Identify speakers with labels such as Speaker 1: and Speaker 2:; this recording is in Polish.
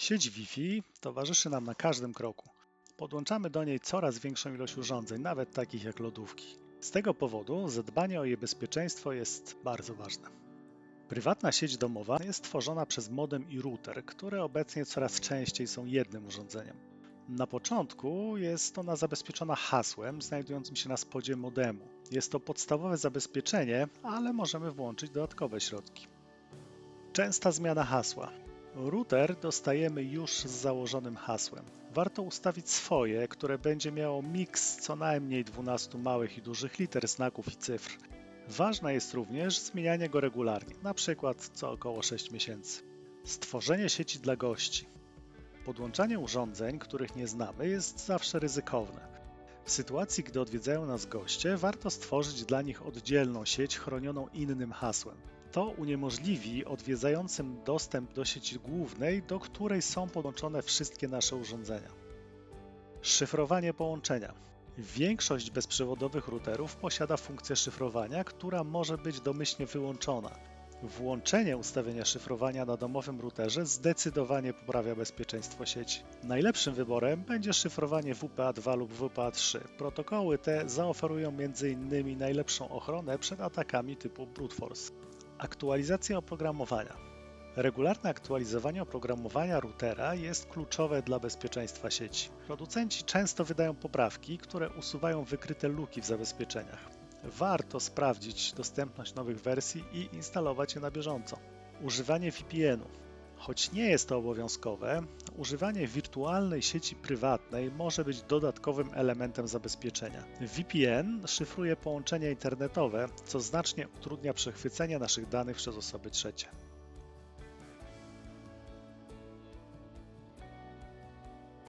Speaker 1: Sieć Wi-Fi towarzyszy nam na każdym kroku. Podłączamy do niej coraz większą ilość urządzeń, nawet takich jak lodówki. Z tego powodu zadbanie o jej bezpieczeństwo jest bardzo ważne. Prywatna sieć domowa jest tworzona przez modem i router, które obecnie coraz częściej są jednym urządzeniem. Na początku jest ona zabezpieczona hasłem znajdującym się na spodzie modemu. Jest to podstawowe zabezpieczenie, ale możemy włączyć dodatkowe środki. Częsta zmiana hasła. Router dostajemy już z założonym hasłem. Warto ustawić swoje, które będzie miało miks co najmniej 12 małych i dużych liter, znaków i cyfr. Ważne jest również zmienianie go regularnie, przykład co około 6 miesięcy. Stworzenie sieci dla gości. Podłączanie urządzeń, których nie znamy, jest zawsze ryzykowne. W sytuacji, gdy odwiedzają nas goście, warto stworzyć dla nich oddzielną sieć chronioną innym hasłem. To uniemożliwi odwiedzającym dostęp do sieci głównej, do której są podłączone wszystkie nasze urządzenia. Szyfrowanie połączenia. Większość bezprzewodowych routerów posiada funkcję szyfrowania, która może być domyślnie wyłączona. Włączenie ustawienia szyfrowania na domowym routerze zdecydowanie poprawia bezpieczeństwo sieci. Najlepszym wyborem będzie szyfrowanie WPA2 lub WPA3. Protokoły te zaoferują m.in. najlepszą ochronę przed atakami typu brute force. Aktualizacja oprogramowania. Regularne aktualizowanie oprogramowania routera jest kluczowe dla bezpieczeństwa sieci. Producenci często wydają poprawki, które usuwają wykryte luki w zabezpieczeniach. Warto sprawdzić dostępność nowych wersji i instalować je na bieżąco. Używanie VPN-u. Choć nie jest to obowiązkowe, używanie wirtualnej sieci prywatnej może być dodatkowym elementem zabezpieczenia. VPN szyfruje połączenia internetowe, co znacznie utrudnia przechwycenie naszych danych przez osoby trzecie.